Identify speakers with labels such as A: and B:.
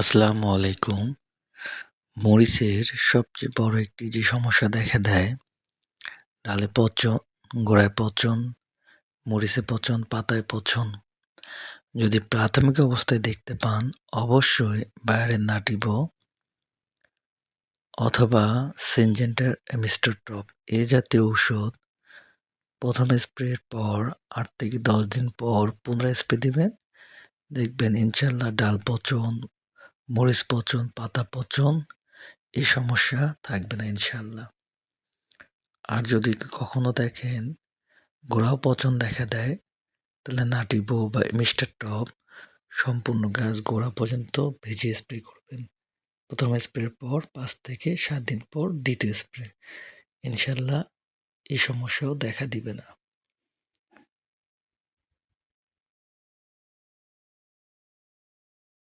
A: আসসালামু আলাইকুম। মরিচের সবচেয়ে বড় একটি যে সমস্যা দেখা দেয়, ডালে পচন, গোড়ায় পচন, মরিচে পচন, পাতায় পচন, যদি প্রাথমিক অবস্থায় দেখতে পান, অবশ্যই বাইরের নাটিব অথবা সিনজেন্টার এমিস্টার টপ এ জাতীয় ঔষধ প্রথম স্প্রের পর আট থেকে দশ দিন পর পুনরায় স্প্রে দিবেন। দেখবেন ইনশাল্লাহ ডাল পচন মরিচ পচন, পাতা পচন, এই সমস্যা থাকবে না ইনশাল্লাহ আর যদি কখনো দেখেন গোড়াও পচন দেখা দেয়, তাহলে নাটিবো বা মিস্টার টপ সম্পূর্ণ গাছ গোড়া পর্যন্ত ভিজিয়ে স্প্রে করবেন। প্রথম স্প্রের পর পাঁচ থেকে সাত দিন পর দ্বিতীয় স্প্রে। ইনশাল্লাহ এই সমস্যাও দেখা দিবে না।